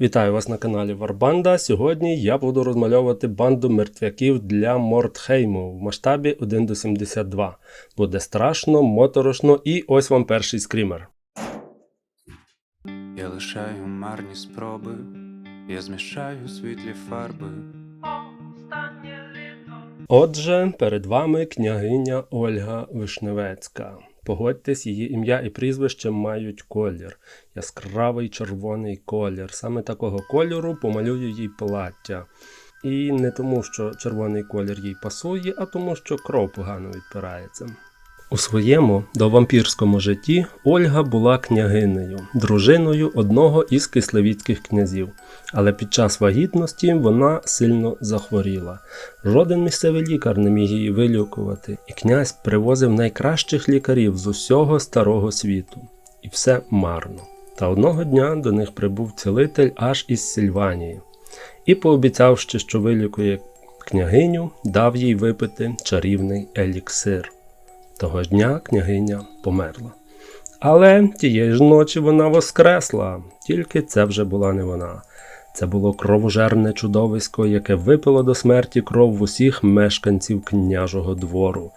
Вітаю вас на каналі Варбанда. Сьогодні я буду розмальовувати банду мертвяків для Мортхейму в масштабі 1 до 72. Буде страшно, моторошно і ось вам перший скрімер. Я лишаю марні спроби, я змішаю світлі фарби. Отже, перед вами княгиня Ольга Вишневецька. Погодьтесь, її ім'я і прізвище мають колір. Яскравий червоний колір. Саме такого кольору помалюю їй плаття. І не тому, що червоний колір їй пасує, а тому, що кров погано відпирається. У своєму довампірському житті Ольга була княгинею, дружиною одного із кисловіцьких князів, але під час вагітності вона сильно захворіла. Жоден місцевий лікар не міг її вилікувати, і князь привозив найкращих лікарів з усього старого світу. І все марно. Та одного дня до них прибув цілитель аж із Сильванії і, пообіцявши, що вилікує княгиню, дав їй випити чарівний еліксир. Того дня княгиня померла. Але тієї ж ночі вона воскресла, тільки це вже була не вона. Це було кровожерне чудовисько, яке випило до смерті кров в усіх мешканців княжого двору.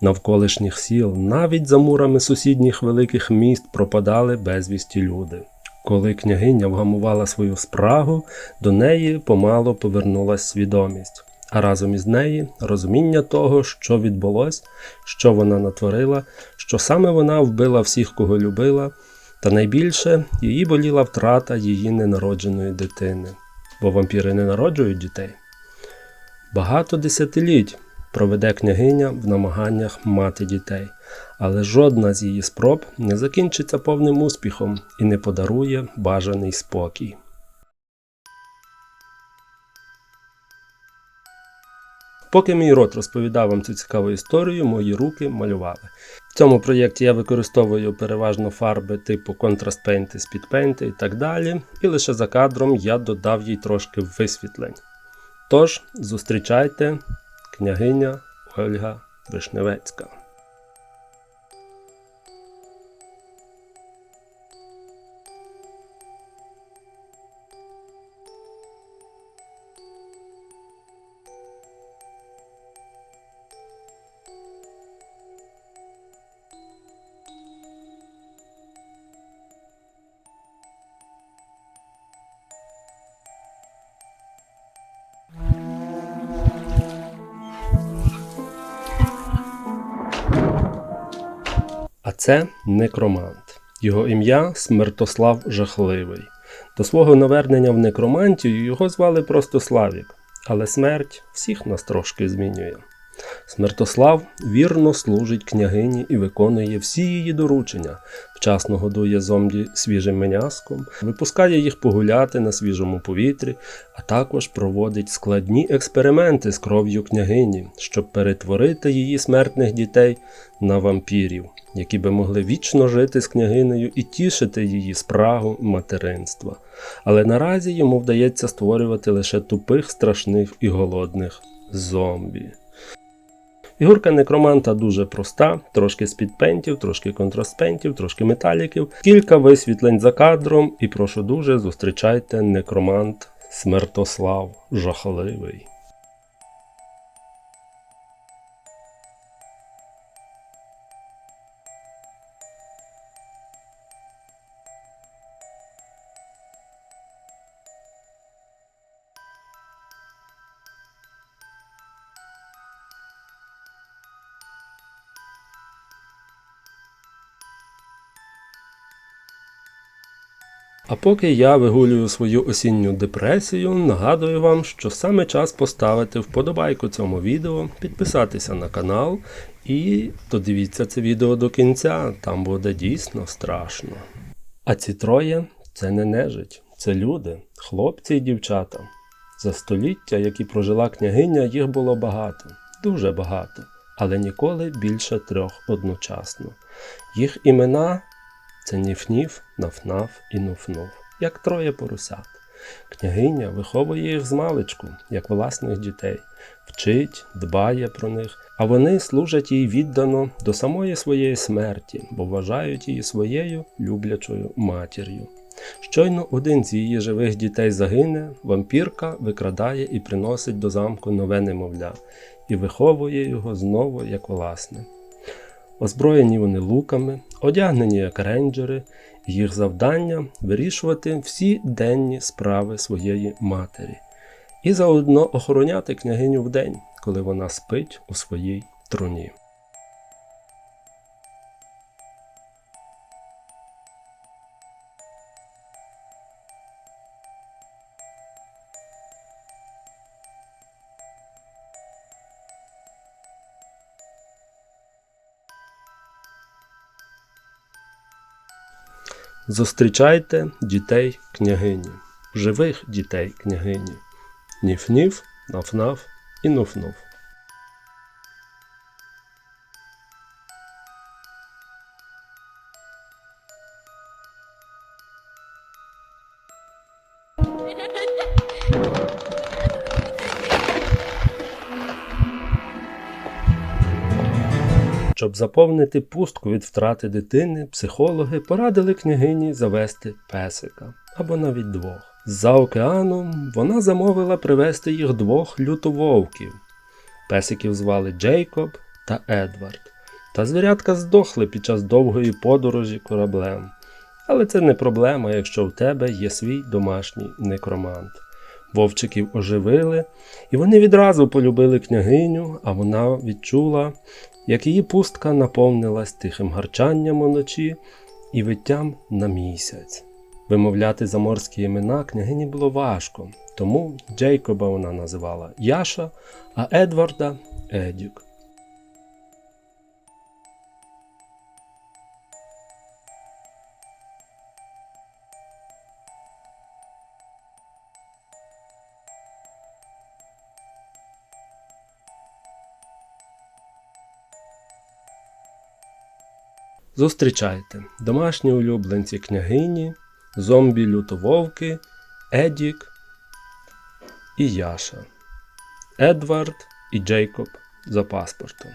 Навколишніх сіл, навіть за мурами сусідніх великих міст пропадали безвісті люди. Коли княгиня вгамувала свою спрагу, до неї помало повернулась свідомість, а разом із неї розуміння того, що відбулось, що вона натворила, що саме вона вбила всіх, кого любила, та найбільше її боліла втрата її ненародженої дитини, бо вампіри не народжують дітей. Багато десятиліть проведе княгиня в намаганнях мати дітей, але жодна з її спроб не закінчиться повним успіхом і не подарує бажаний спокій. Поки мій рот розповідав вам цю цікаву історію, мої руки малювали. В цьому проєкті я використовую переважно фарби типу Contrast Paint, Speed Paint і так далі, і лише за кадром я додав їй трошки висвітлень. Тож, зустрічайте княгиня Ольга Вишневецька. Це некромант. Його ім'я Смертослав Жахливий. До свого навернення в некромантію його звали просто Славік, але смерть всіх нас трошки змінює. Смертослав вірно служить княгині і виконує всі її доручення, вчасно годує зомбі свіжим м'яском, випускає їх погуляти на свіжому повітрі, а також проводить складні експерименти з кров'ю княгині, щоб перетворити її смертних дітей на вампірів, які би могли вічно жити з княгинею і тішити її спрагу материнства. Але наразі йому вдається створювати лише тупих, страшних і голодних зомбі. Фігурка некроманта дуже проста, трошки спідпентів, трошки контрастпентів, трошки металіків, кілька висвітлень за кадром, і прошу дуже зустрічайте некромант Смертослав Жахливий. А поки я вигулюю свою осінню депресію, нагадую вам, що саме час поставити вподобайку цьому відео, підписатися на канал і додивіться це відео до кінця, там буде дійсно страшно. А ці троє це не нежить, це люди, хлопці і дівчата. За століття, які прожила княгиня, їх було багато, дуже багато, але ніколи більше трьох одночасно. Їх імена це Ніф-Ніф, і Нуф-Нуф, як троє поросят. Княгиня виховує їх з маличку, як власних дітей, вчить, дбає про них, а вони служать їй віддано до самої своєї смерті, бо вважають її своєю люблячою матір'ю. Щойно один з її живих дітей загине, вампірка викрадає і приносить до замку нове немовля і виховує його знову як власне. Озброєні вони луками, одягнені як рейнджери, їх завдання вирішувати всі денні справи своєї матері і заодно охороняти княгиню вдень, коли вона спить у своїй труні. Зустрічайте дітей княгині, живих дітей княгині. Ніф-ніф, наф-наф і нуф-нуф. Щоб заповнити пустку від втрати дитини, психологи порадили княгині завести песика або навіть двох. З-за океану вона замовила привезти їх двох лютововків. Песиків звали Джейкоб та Едвард. Та звірятка здохли під час довгої подорожі кораблем. Але це не проблема, якщо в тебе є свій домашній некромант. Вовчиків оживили, і вони відразу полюбили княгиню, а вона відчула, як її пустка наповнилась тихим гарчанням уночі і виттям на місяць. Вимовляти заморські імена княгині було важко, тому Джейкоба вона називала Яша, а Едварда Едік. Зустрічайте домашні улюбленці княгині, зомбі лютововки, Едік і Яша, Едвард і Джейкоб за паспортом.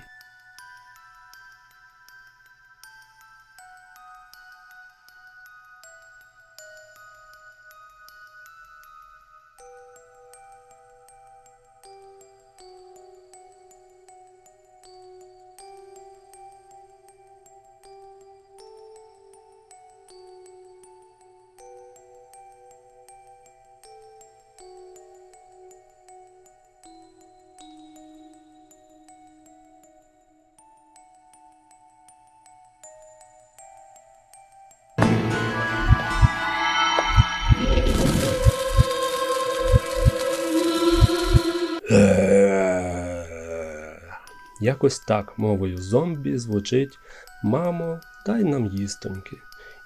Якось так мовою зомбі звучить Мамо, дай нам їстоньки.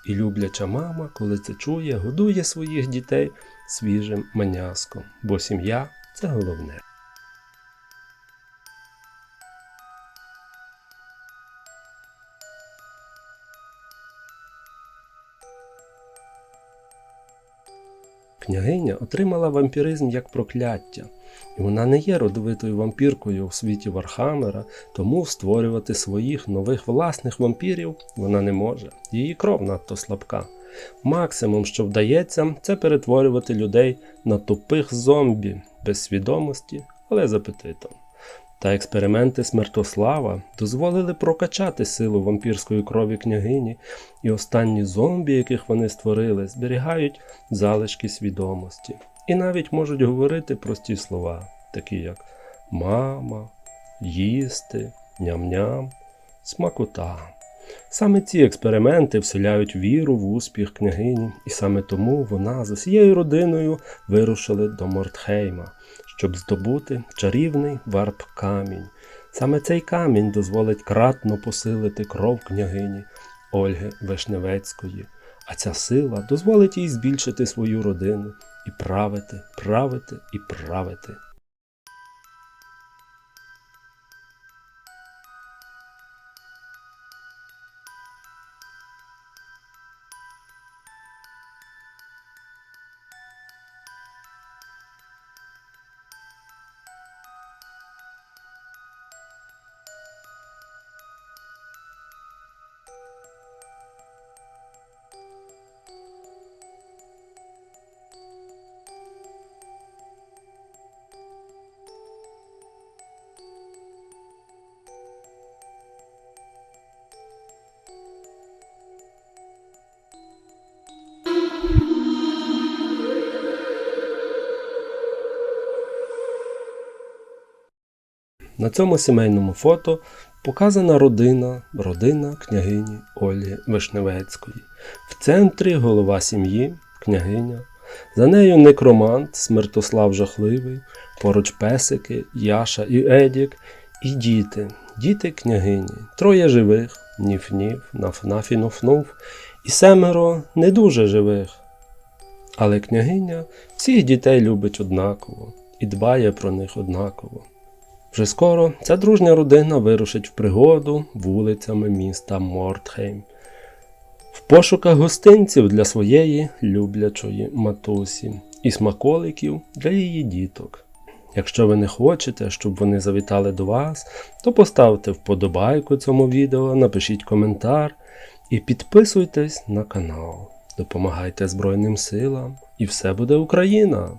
І любляча мама, коли це чує, годує своїх дітей свіжим маняском, бо сім'я це головне. Княгиня отримала вампіризм як прокляття, і вона не є родовитою вампіркою у світі Вархаммера, тому створювати своїх нових власних вампірів вона не може. Її кров надто слабка. Максимум, що вдається, це перетворювати людей на тупих зомбі без свідомості, але з апетитом. Та експерименти Смертослава дозволили прокачати силу вампірської крові княгині, і останні зомбі, яких вони створили, зберігають залишки свідомості і навіть можуть говорити прості слова, такі як мама, їсти, ням-ням, смакота. Саме ці експерименти вселяють віру в успіх княгині, і саме тому вона з усією родиною вирушили до Мортхейма, щоб здобути чарівний варп камінь. Саме цей камінь дозволить кратно посилити кров княгині Ольги Вишневецької, а ця сила дозволить їй збільшити свою родину і правити, правити і правити. На цьому сімейному фото показана родина, родина княгині Олі Вишневецької. В центрі голова сім'ї, княгиня. За нею некромант Смертослав Жахливий, поруч песики, Яша і Едік, і діти, діти княгині, троє живих, ніф-ніф, нуф-нуф, і семеро не дуже живих. Але княгиня всіх дітей любить однаково і дбає про них однаково. Вже скоро ця дружня родина вирушить в пригоду вулицями міста Мортхейм в пошуках гостинців для своєї люблячої матусі і смаколиків для її діток. Якщо ви не хочете, щоб вони завітали до вас, то поставте вподобайку цьому відео, напишіть коментар і підписуйтесь на канал. Допомагайте Збройним силам, і все буде Україна!